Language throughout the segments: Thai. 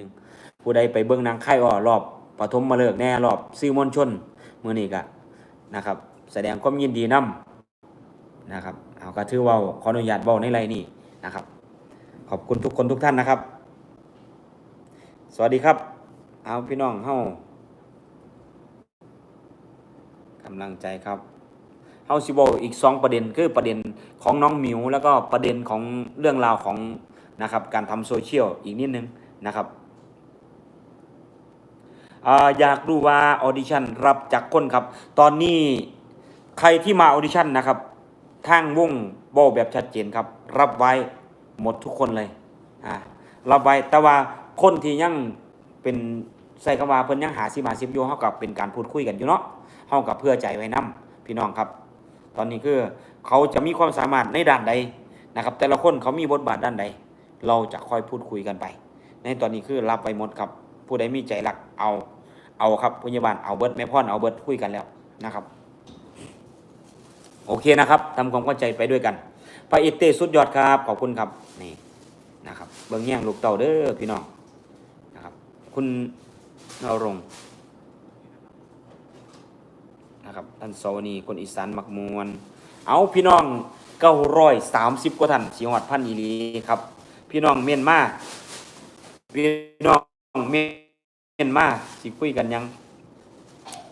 นึงผู้ใดไปเบิ่งนางค่อ้อรอบปฐมมาเลิกแน่รอบซื้อมวลชนมือนี้ก็นะครับ แสดงความยินดีนํนะครับเอาก็ถือว่าขออนุญาตเว้าในไลน์นี้นะครับ ขอบคุณทุกคนทุกท่านนะครับ สวัสดีครับ เอาพี่น้องเฮากำลังใจครับเฮาสิโบอีกสองประเด็นคือประเด็นของน้องมิวแล้วก็ประเด็นของเรื่องราวของนะครับการทำโซเชียลอีกนิดนึงนะครับ อยากรู้ว่าออดิชั่นรับจากคนครับ ตอนนี้ใครที่มาออดิชั่นนะครับทางวงโบแบบชัดเจนครับ รับไว้หมดทุกคนเลยอ่ารับไว้แต่ว่าคนที่ยังเป็นใส่คำว่าเพิ่นยังหาสิมาสิบอยู่เฮากับเป็นการพูดคุยกันอยู่เนาะเฮากับเพื่อใจไว้นํพี่น้องครับ ตอนนี้คือเขาจะมีความสามารถในด้านใดนะครับ แต่ละคนเขามีบทบาทด้านใด เราจะค่อยพูดคุยกันไป ในตอนนี้คือรับไปหมดครับ ผู้ใดมีใจรักเอา เอาครับพยาบาลเอาเบิร์ดแม่พ่อนเอาเบิร์ดคุยกันแล้วนะครับ โอเคนะครับทำความเข้าใจไปด้วยกันพระอกเตสุดยอดครับขอบคุณครับนี่นะครับเบิ้งแย่งลูกเต่าเด้อพี่น้องนะครับ คุณนรงนะครับท่านสวนีคนอีสานมักมวนเอาพี่น้องเก้าร้อยสามสิบกว่าท่านสีหอดพันอีหลีครับ พี่น้องเมียนมาพี่น้องเมียน เมาสิคุยกันยัง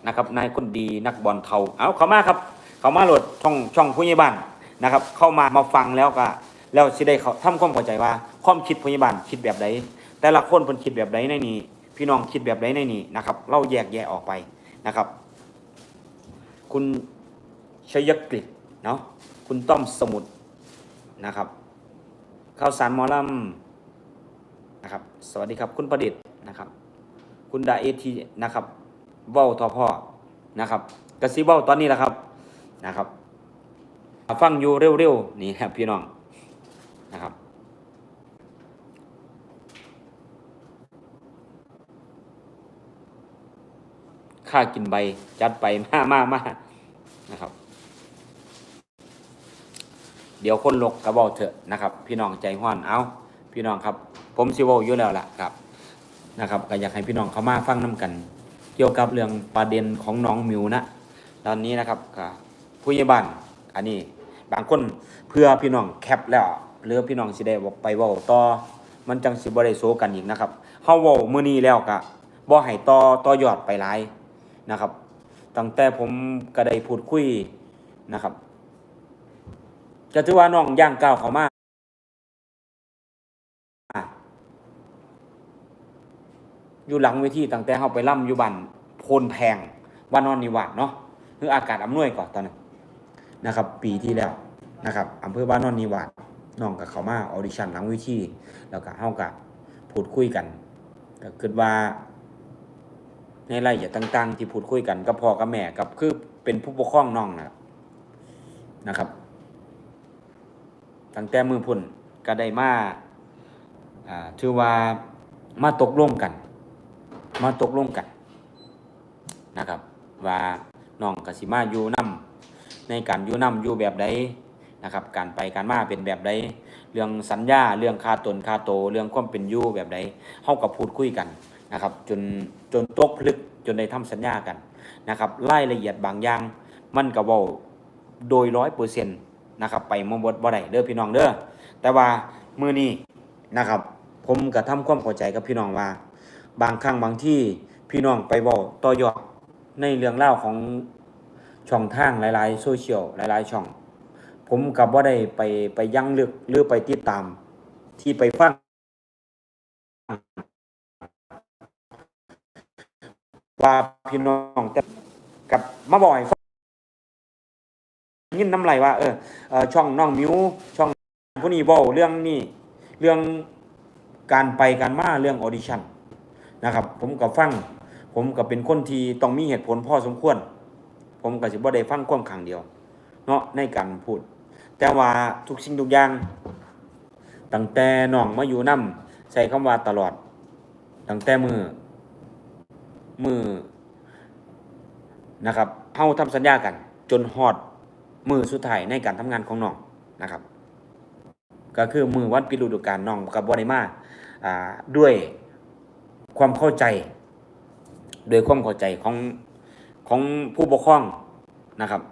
นะครับนายคนดีนักบอลเทาเอาเขามาครับ เขามาโหลดช่องช่องผู้ใหญ่บ้านนะครับ เข้ามามาฟังแล้วก็แล้วสิได้เขาทำความเข้าใจว่าความคิดผู้ใหญ่บ้านคิดแบบใดแต่ละคนเพิ่นคิดแบบใดในนี้พี่น้องคิดแบบใดในนี้นะครับเราแยกแยะออกไปนะครับ คุณชยกฤษเนาะคุณต้อมสมุทรนะครับข้าวสารมอลำนะครับ สวัสดีครับคุณประดิษฐ์นะครับ คุณดาเอทีนะครับเว้าทอพ่อนะครับกระซิบเว้าตอนนี้แหละครับนะครับฟังอยู่เร็วๆนี่ครับพี่น้องนะครับค่ากินใบจัดไปมามามานะครับ เดี๋ยวคนลกกระบอกเถอะนะครับ พี่น้องใจห้อนเอาพี่น้องครับ ผมสิวอยู่แล้วล่ะครับ นะครับก็อยากให้พี่น้องเขามาฟังน้กัน เกี่ยวกับเรื่องประเด็นของน้องมิวนะตอนนี้นะครับก็ผู้ใหญ่บ้านอันนี้บางคนเพื่อพี่น้องแคปแล้วหรือพี่น้องสิได้บอกไปว้าต่อมันจังสิบ่ได้โซกันอีกนะครับเฮาว้ามื้อนี้แล้วก็บ่ให้ต่อต่อยอดไปหลายนะครับ ตั้งแต่ผมก็ได้พูดคุยนะครับก็ถือว่าน้องย่างก้าวเข้ามา อยู่หลังเวทีตั้งแต่เขาไปล่ำอยู่บ้านโพนแพงบ้านนอนนิวาสเนาะคืออากาศอำนวยก่อนตอนนั้นนะครับ ปีที่แล้วนะครับอำเภอบ้านนอนนิวาสน้องกับเขามาออดิชั่นหลังเวทีแล้วก็เฮากับพูดคุยกันก็คิดว่า ในรายละเอียดต่างๆ ที่พูดคุยกันกับพ่อกับแม่กับคือเป็นผู้ปกครองน้องนะนะครับตั้งแต่มือพุ่นก็ได้มาอ่าถือว่ามาตกลงกัน มาตกลงกันนะครับ ว่าน้องกสิมาอยู่นํในการอยู่นํอยู่แบบใดนะครับ การไปการมาเป็นแบบใดเรื่องสัญญาเรื่องค่าตนค่าโต เรื่องความเป็นอยู่แบบใดเฮากับพูดคุยกันนะครับ จนจนตกผลึกจนได้ทำสัญญากันนะครับรายละเอียดบางอย่างมันก็เว้าโดยร้อยเปอร์เซ็นต์นะครับ ไปมบดบ่ได้เด้อพี่น้องเด้อแต่ว่ามือนี้นะครับ ผมก็ทำความเข้าใจกับพี่น้องว่า บางครั้งบางที่พี่น้องไปเว้าต่อยอดในเรื่องเล่าของช่องทางหลายๆ โซเชียลหลาย ๆ ช่อง ผมกับว่าได้ไปไปยั่งลึกหรือไปติดตาม ที่ไปฟังว่าพี่น้องแต่กับมาบ่อยยินน้ำไหลว่าเออเอ่อช่องน้องมิวช่องผู้นี้บอกเรื่องนี้เรื่องการไปการมาเรื่องออดิชั่น นะครับ ผมก็ฟัง ผมก็เป็นคนที่ต้องมีเหตุผลพอสมควร ผมก็สิบ่ได้ฟังความข้างเดียว เนาะในการพูด แต่ว่าทุกสิ่งทุกอย่างตั้งแต่น้องมาอยู่นํใช้คำว่าตลอดตั้งแต่มือมือนะครับเฮาทำสัญญากัน จนฮอดมือสุดท้ายในการทำงานของน้องนะครับ ก็คือมือวันปิดฤดูกาลน้องกับบ่ได้มาอ่าด้วย ความเข้าใจ โดยความเข้าใจของของผู้ปกครองนะครับ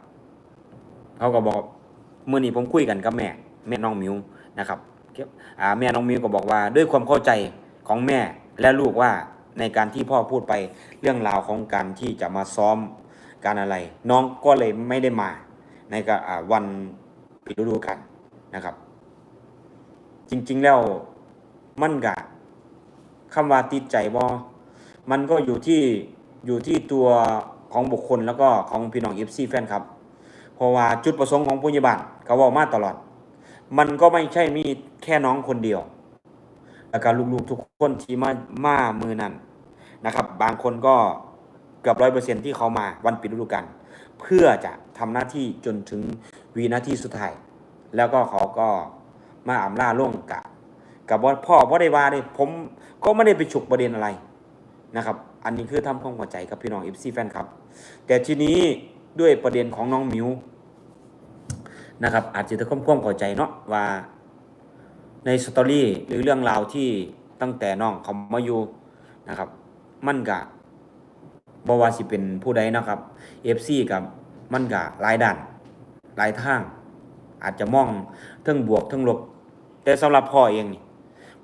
เขาก็บอกเมื่อนี้ผมคุยกันกับแม่ แม่น้องมิวนะครับแม่น้องมิวก็บอกว่า ด้วยความเข้าใจของแม่และลูกว่าในการที่พ่อพูดไปเรื่องราวของการที่จะมาซ้อมการอะไร น้องก็เลยไม่ได้มา ในกาวันปิดฤดูกาลนะครับ จริง ๆแล้วมันกะ คำว่าติดใจบ่มันก็อยู่ที่อยู่ที่ตัวของบุคคลแล้วก็ของพี่น้องเอฟซีแฟนครับ เพราะว่าจุดประสงค์ของผู้ใหญ่บ้านเขาบอกมาตลอด มันก็ไม่ใช่มีแค่น้องคนเดียว แล้วก็ลูกๆทุกคนที่มามามือนั้นนะครับ บางคนก็เกือบร้อยเปอร์เซ็นที่เขามาวันปิดฤดูกาลเพื่อจะทำหน้าที่จนถึงวีนาทีสุดท้าย แล้วก็เขาก็มาอำลาล่วงกะ กับว่าพ่อพ่อได้ว่าได้ผมก็ไม่ได้ไปฉุกประเด็นอะไรนะครับ อันนี้คือทำความเข้าใจกับพี่น้องเอฟซีแฟนครับ แต่ทีนี้ด้วยประเด็นของน้องมิวนะครับ อาจจะต้องความเข้าใจเนาะว่าในสตอรี่หรือเรื่องราวที่ตั้งแต่น้องเขามาอยู่นะครับ มันกะบว่าสิเป็นผู้ใดนะครับ FC กับมันกะหลายด้านหลายทาง อาจจะมองทั้งบวกทั้งลบ แต่สำหรับพ่อเองนี่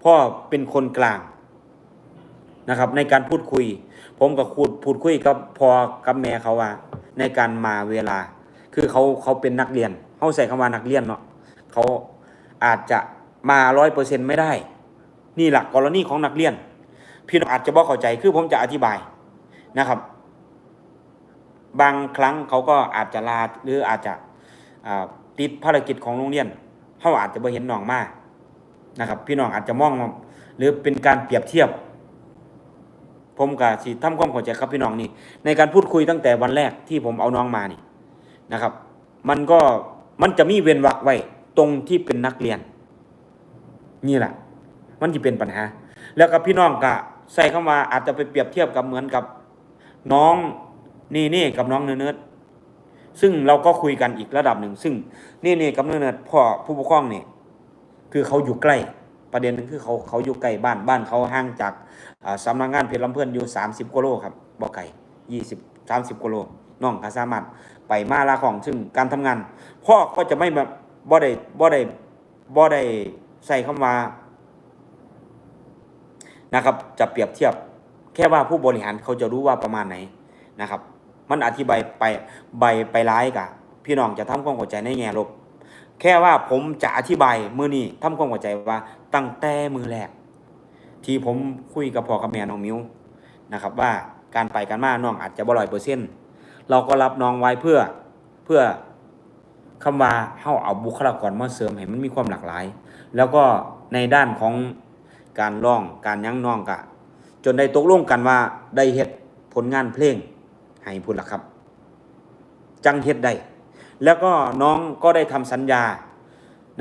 พ่อเป็นคนกลางนะครับ ในการพูดคุย ผมก็พูดพูดคุยกับพ่อกับแม่เขาว่า ในการมาเวลา คือเขาเขาเป็นนักเรียนเขาใส่คำว่านักเรียนเนาะเขาอาจจะมาร้อยเปอร์เซ็นไม่ได้ นี่หลักกรณีของนักเรียน พี่น้องอาจจะบอกเข้าใจคือผมจะอธิบายนะครับ บางครั้งเขาก็อาจจะลาหรืออาจจะติดภารกิจของโรงเรียนเขาอาจจะไม่เห็นน้องมา นะครับ พี่น้องอาจจะมองว่าหรือเป็นการเปรียบเทียบ ผมกับสิทำความเข้าใจครับพี่น้องนี่ ในการพูดคุยตั้งแต่วันแรกที่ผมเอาน้องมานี่นะครับ มันก็มันจะมีเว้นวรรคไว้ตรงที่เป็นนักเรียน นี่แหละ มันจะเป็นปัญหา แล้วกับพี่น้องก็ใส่เข้ามาอาจจะไปเปรียบเทียบกับเหมือนกับน้องนี่นี่กับน้องเนื้อเนื้อซึ่งเราก็คุยกันอีกระดับหนึ่ง ซึ่งนี่นี่กับเนื้อเนื้อพ่อผู้ปกครองนี่ คือเขาอยู่ใกล้ ประเด็นหนึ่งคือเขาเขาอยู่ใกล้บ้านบ้านเขาห่างจากสำนักงานเพชรลำเพื่อนอยู่ 30กิโลครับบ่ไกล20 30กิโลน้องก็สามารถไปมาลาของซึ่งการทำงาน พ่อก็จะไม่แบบบ่ได้บ่ได้บ่ได้ใส่คำว่านะครับ จะเปรียบเทียบแค่ว่าผู้บริหารเขาจะรู้ว่าประมาณไหนนะครับ มันอธิบายไปใบไปร้ายกับพี่น้องจะทำความเข้าใจในแง่ลบ แค่ว่าผมจะอธิบายมือนี้ทำความเข้าใจว่าตั้งแต่มือแรก ที่ผมคุยกับพ่อกับแม่น้องมิวนะครับ ว่าการไปการมาน้องอาจจะบ่ร้อยเปอร์เซ็นต์เราก็รับน้องไว้เพื่อเพื่อคำว่าเฮาเอาบุคลากรมาเสริมให้มันมีความหลากหลาย แล้วก็ในด้านของการร้องการยั้งน้องกะ จนได้ตกลงกันว่าได้เฮ็ดผลงานเพลงให้พุ่นละครับ จังเฮ็ดได้ แล้วก็น้องก็ได้ทำสัญญา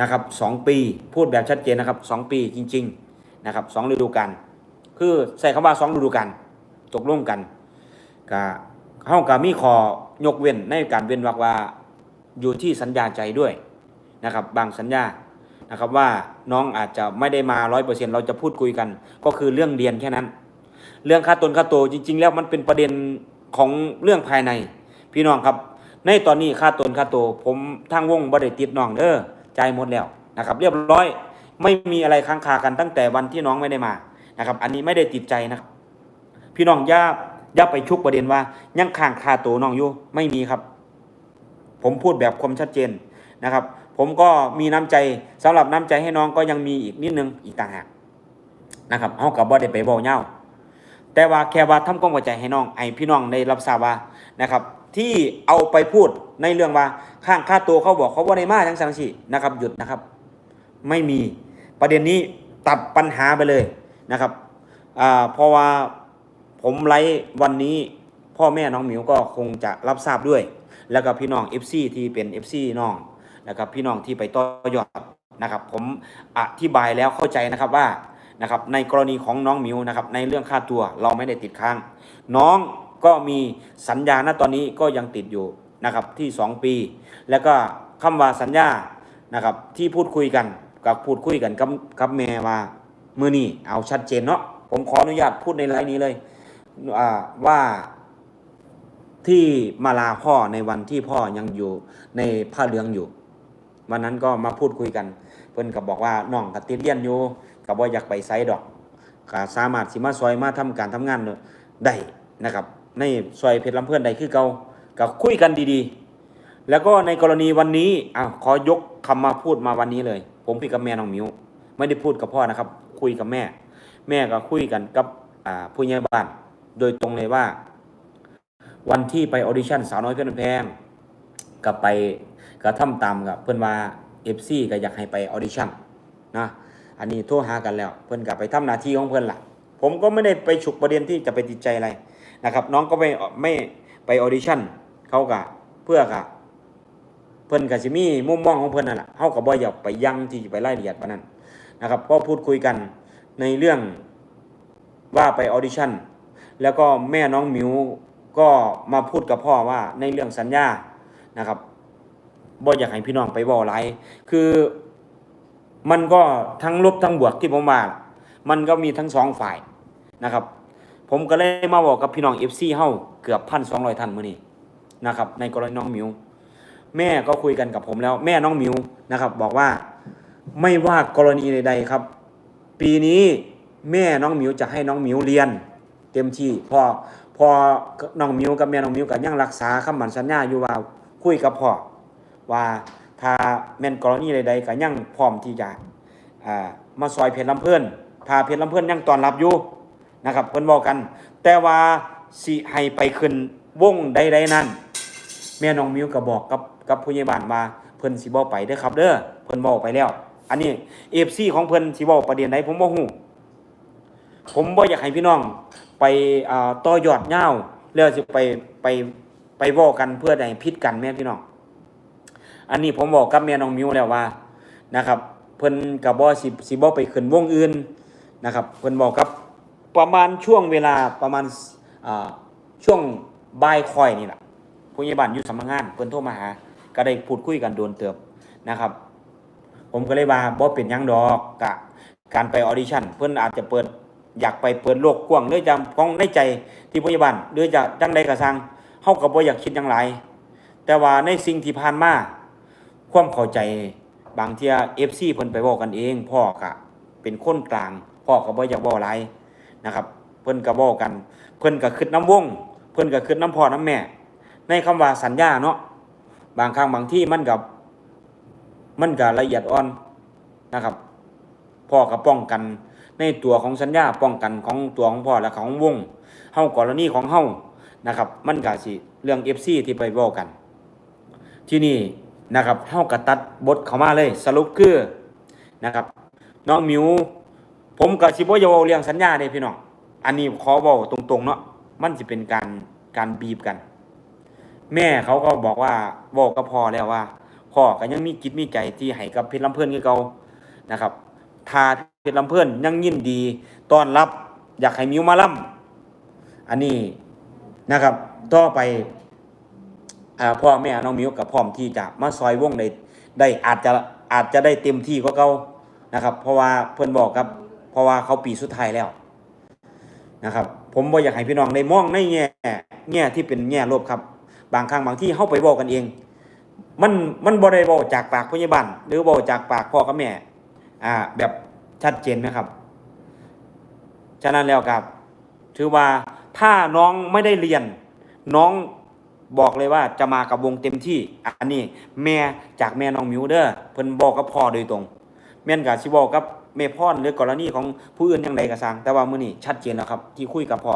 นะครับสองปีพูดแบบชัดเจนนะครับสองปีจริงๆนะครับสองฤดูกาลคือใส่คำว่าสองฤดูกาลตกลงกันกะเฮาก็มีขอยกเว้นในการเว้นวรรคว่าอยู่ที่สัญญาใจด้วยนะครับบางสัญญานะครับว่าน้องอาจจะไม่ได้มาร้อยเปอร์เซ็นเราจะพูดคุยกัน ก็คือเรื่องเรียนแค่นั้น เรื่องค่าตนค่าโตวจริง ๆ แล้วมันเป็นประเด็นของเรื่องภายใน พี่น้องครับ ในตอนนี้ค่าตนค่าโตวผมทางวงบริติดน้องเด้อจ่ายหมดแล้วนะครับ เรียบร้อยไม่มีอะไรค้างคากันตั้งแต่วันที่น้องไม่ได้มานะครับ อันนี้ไม่ได้ติดใจนะครับพี่น้องย่าย่าไปชุกประเด็นว่า ยังค้างคาโตวน้องอยู่ไม่มีครับ ผมพูดแบบความชัดเจนนะครับ ผมก็มีน้ำใจสำหรับน้ำใจให้น้องก็ยังมีอีกนิดนึงอีกต่างหากนะครับเฮากับบ่ได้ไปเว้าเหย้าแต่ว่าแค่ว่าทำความเข้าใจให้น้องไอพี่น้องได้รับทราบว่านะครับ ที่เอาไปพูดในเรื่องว่าข้างค่าตัวเขาบอกเขาบ่ได้มาจังซั่นสินะครับหยุดนะครับ ไม่มีประเด็นนี้ตัดปัญหาไปเลยนะครับเพราะว่าผมไลฟ์วันนี้พ่อแม่น้องหมิวก็คงจะรับทราบด้วย แล้วก็พี่น้อง FC ที่เป็น FC น้องนะครับพี่น้องที่ไปต่อยอดนะครับ ผมอธิบายแล้วเข้าใจนะครับว่านะครับในกรณีของน้องมิวนะครับในเรื่องค่าตัวเราไม่ได้ติดค้าง น้อง ก็มีสัญญาณตอนนี้ก็ยังติดอยู่นะครับที่ 2 ปี แล้วก็คำว่าสัญญานะครับที่พูดคุยกันกับพูดคุยกันกับกับแม่ว่ามือนี่เอาชัดเจนเนาะผมขออนุญาตพูดในไลน์นี้เลยว่าที่มาลาพ่อในวันที่พ่อยังอยู่ในผ้าเหลืองอยู่ วันนั้นก็มาพูดคุยกัน เพิ่นก็บบอกว่าน้องก็ติดเรียนอยู่ก็บ่อยากไปไสดอกก็สามารถสิมาซอยมาทำการทำงานได้นะครับ ในซอยเพชรลำเพื่อนใดคือเก่าก็คุยกันดีๆ แล้วก็ในกรณีวันนี้อ้าวขอยกคำมาพูดมาวันนี้เลย ผมคุยกับแม่น้องมิวไม่ได้พูดกับพ่อนะครับ คุยกับแม่ แม่ก็คุยกันกับผู้ใหญ่บ้าน โดยตรงเลยว่า วันที่ไปออดิชั่นสาวน้อยเพชรบ้านแพงกับไปกระทำตามกับเพื่อนว่าเอฟซีก็อยากให้ไปออดิชั่นนะอันนี้โทรหากันแล้ว เพื่อนก็ไปทำหน้าที่ของเพื่อนละผมก็ไม่ได้ไปฉุกประเด็นที่จะไปติดใจอะไร นะครับน้องก็ไม่ไม่ไปออดิชั่นเขาก็เพื่อกะเพื่อนกับสิมี่มุมมองของเพื่อนนั่นแหละเขาก็บ่อยากไปยั่งที่ไปไล่ละเอียดปานนั้นนะครับก็พูดคุยกันในเรื่องว่าไปออดิชั่นแล้วก็แม่น้องมิวก็มาพูดกับพ่อว่าในเรื่องสัญญานะครับบ่อยากให้พี่น้องไปบอกไรคือมันก็ทั้งลบทั้งบวกที่ผมว่ามันก็มีทั้งสองฝ่ายนะครับ ผมก็เลยมาบอกกับพี่น้อง FC เฮาเกือบพันสองร้อยท่านมื้อนี้นะครับ ในกรณีน้องมิวแม่ก็คุยกันกับผมแล้ว แม่น้องมิวนะครับ บอกว่าไม่ว่ากรณีใดๆครับ ปีนี้แม่น้องมิวจะให้น้องมิวเรียน เต็มที่พอพอน้องมิวกับแม่น้องมิวก็ยังรักษาคำมันสัญญาอยู่ว่าคุยกับพ่อว่าถ้าแม่นกรณีใดๆก็ยังพร้อมที่จะามาซอยเพชรลำเพื่อนถ้าเพชรลำเพื่อนยังต้อนรับอยู่ นะครับเพิ่นบอกกัน แต่ว่าสิให้ไปขึ้นวงใดๆนั้นแม่น้องมิวก็บอกกับกับผู้ใหญ่บ้านว่าเพิ่นสิบ่ไปเด้อครับ เด้อเพิ่นบอกไปแล้ว อันนี้ FC ของเพิ่นสิเว้าประเด็นใดผมบ่ฮู้ผมบ่อยากให้พี่น้องไปอ่าต่อยอดยาแล้วสิไปไปไปว้ากันเพื่อให้ผิดกันแม่พี่น้อง อันนี้ผมบอกกับแม่น้องมิวแล้วว่านะครับ เพิ่นก็บ่สิสิบ่ไปขึ้นวงอื่นนะครับ เพิ่นบอกกับ ประมาณช่วงเวลาประมาณช่วงบ่ายคอยนี่แหละผู้ใหญ่บ้านอยู่สำนักงานเพิ่นโทรมาหา ก็ได้พูดคุยกันโดนเติบนะครับ ผมก็เลยว่าบ่เป็นยังดอกกะการไปออดิชั่นเพิ่นอาจจะเปิดอยากไปเปิดโลกกว้างหรือจะของในใจที่ผู้ใหญ่บ้านหรือจะจังใดก็สั่งเฮาก็บ่อยากคิดหยังหลายแต่ว่าในสิ่งที่ผ่านมาความเข้าใจบางเที่ย FC เพิ่นไปบอกกันเอง พ่อก็เป็นคนกลาง พ่อก็บ่อยากเว้าหลาย นะครับ เพิ่นก็บอกกัน เพิ่นก็คิดน้ำวง เพิ่นก็คิดน้ำพ่อน้ำแม่ ในคำว่าสัญญาเนาะบางครั้งบางที่มันกับมันกับละเอียดอ่อนนะครับพ่อก็ป้องกัน ในตัวของสัญญาป้องกันของตัวของพ่อและของวงเฮากรณีของเฮานะครับ มันก็สิเรื่อง FC ที่ไปเว้ากัน ที่นี่นะครับเฮาก็ตัดบทเข้ามาเลย สรุปคือนะครับ น้องมิว ผมก็สิบ่อยาเว้าเรื่องสัญญาเด้พี่น้อง อันนี้ขอเว้าตรงๆเนาะ มันสิเป็นการการบีบกัน แม่เขาก็บอกว่าบอกกับพ่อแล้วว่า พ่อก็ยังมีจิตมีใจที่ให้กับเพชรลำเพื่อนคือเก่านะครับถ้าเพชรลำเพื่อนยังยินดีต้อนรับ อยากให้มิวมาล่ำอันนี้นะครับ ต่อไปอพ่อแม่น้องมิวกับพร้อมที่จะมาซอยวงได้ได้อาจจะอาจจะได้เต็มที่กว่าเก่านะครับ เพราะว่าเพื่อนบอกครับ เพราะว่าเขาปีสุดท้ายแล้วนะครับ ผมบ่อยากให้พี่น้องได้มองในแง่แง่ที่เป็นแง่ลบครับ บางครั้งบางที่เข้าไปบอกกันเอง มันมันบ่ได้บอกจากปากพยาบาลหรือบอกจากปากพ่อกับแม่อ่าแบบชัดเจนนะครับ ฉะนั้นแล้วครับ ถือว่าถ้าน้องไม่ได้เรียน น้องบอกเลยว่าจะมากับวงเต็มที่ อันนี้แม่จากแม่น้องมิวเดอร์เพิ่นบอกกับพ่อโดยตรง แม่นกับสิบอกกับ แม่พ่อนหรือกรณีของผู้อื่นอย่างใดก็สร้าง แต่ว่ามื้อนี้ชัดเจนแล้วครับ ที่คุยกับพ่อ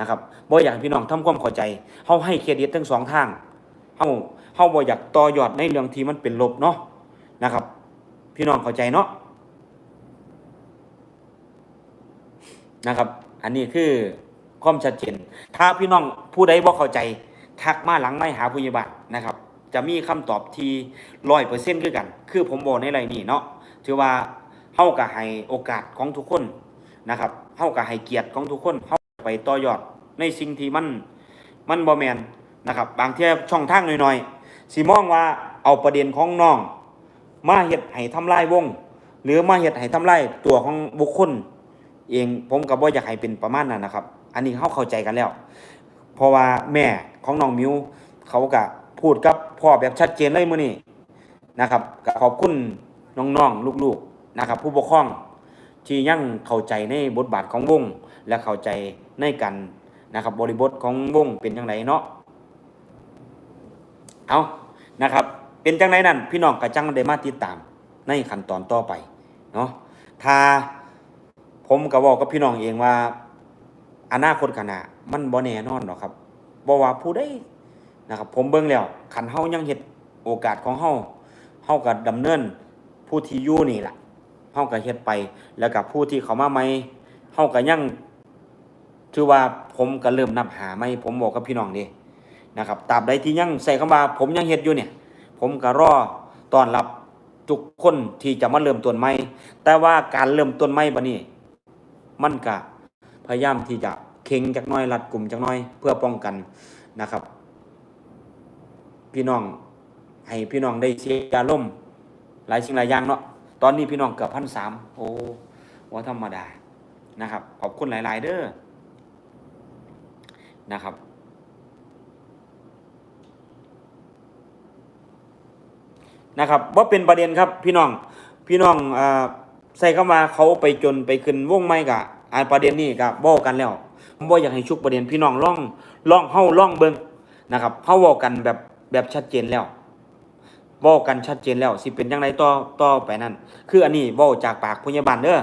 นะครับบ่อยากให้พี่น้องทำความเข้าใจเฮาให้เครดิตทั้งสองทางเฮาเฮาบ่อยากต่อยอดในเรื่องที่มันเป็นลบเนาะนะครับ พี่น้องเข้าใจเนาะนะครับ อันนี้คือความชัดเจน ถ้าพี่น้องผู้ใดบ่เข้าใจ ทักมาหลังไม่หาผู้ใหญ่บ้านนะครับ จะมีคำตอบที่ร้อยเปอร์เซ็นต์คือกัน คือผมบอกในไรนี่เนาะ ถือว่า เฮาก็ให้โอกาสของทุกคนนะครับเฮาก็ให้เกียรติของทุกคนเฮาไปต่อยอดในสิ่งที่มันมันบ่แมนนะครับบางเที่ยช่องทางหน่อยๆสิมองว่าเอาประเด็นของน้องมาเฮ็ดให้ทำลายวง หรือมาเฮ็ดให้ทำลายตัวของบุคคล เองผมก็บ่อยากให้เป็นประมาณนั้นนะครับ อันนี้เขาเข้าใจกันแล้ว เพราะว่าแม่ของน้องมิวเขาก็พูดกับพ่อแบบชัดเจนเลยมื้อนี้นะครับก็ขอบคุณน้องๆลูกๆ นะครับผู้ปกครองที่ยังเข้าใจในบทบาทของวง และเข้าใจในกันนะครับบริบทของวงเป็นจังไดเนาะเอานะครับ เป็นจังไดนั่นพี่น้องก็จังได้มาติดตามในขั้นตอนต่อไปเนาะถ้าผมก็บอกกับพี่น้องเองว่าอนาคตข้างหน้ามันบ่แน่นอนหรอกครับบ่ว่าผู้ใดนะครับ ผมเบิ่งแล้วคันเฮายังเฮ็ดโอกาสของเฮาเฮาก็ดำเนินผู้ที่อยู่นี่แหละ เฮาก็เฮ็ดไป แล้วกับผู้ที่เขามาใหม่เฮาก็ยังถือว่าผมก็เริ่มนับหาใหม่ผมบอกกับพี่น้องด้นะครับตราบใดที่ยังใส่คำว่า ผมยังเฮ็ดอยู่เนี่ย ผมก็รอต้อนรับทุกคนที่จะมาเริ่มต้นใหม่แต่ว่าการเริ่มต้นใหม่บัดนี้มันก็พยายามที่จะเข่งจักน้อยรัดกลุ่มจักน้อยเพื่อป้องกันนะครับ พี่น้องให้พี่น้องได้เสียอารมณ์หลายสิ่งหลายอย่างเนาะ ตอนนี้พี่น้องเกือบพันสามโอ้ว่าธรรมดานะครับ ขอบคุณหลาย ๆ เด้อนะครับนะครับว่าเป็นประเด็นครับพี่น้องพี่น้องอใส่เข้ามาเขาไปจนไปขึ้นวงไม่กะอ่าประเด็นนี้ก็บอกกันแล้วผมบ่อยากให้ชุกประเด็นพี่น้องล่องล่องเฮาล่องเบิงนะครับเฮาเว้ากันแบบแบบชัดเจนแล้ว เว้ากันชัดเจนแล้วสิเป็นจังไดต่อต่อไปนั่นคืออันนี้เว้าจากปากพยาบาลเด้อ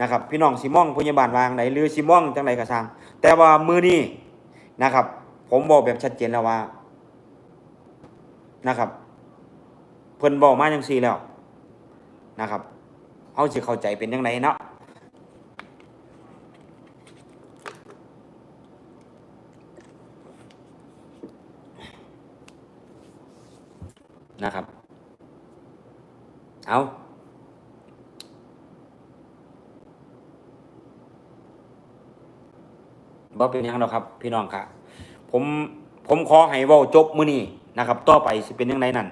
นะครับพี่น้องสิมองพยาบาลวางไหนหรือสิมองจังไดก็ตามแต่ว่ามือนี้นะครับ ผมบอกแบบชัดเจนแล้วว่านะครับ เพิ่นบอกมาจังซี่แล้วนะครับเฮาสิเข้าใจเป็นจังไดเนาะนะครับ เอาบ่เป็นยังดอกครับ พี่น้องครับผมผมขอให้ว่าจบมื้อนี้นะครับ ต่อไปสิเป็นยังไงนั่น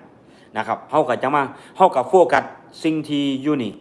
นะครับเฮาก็จะมาเฮากับโฟกัสสิ่งที่อยู่นี่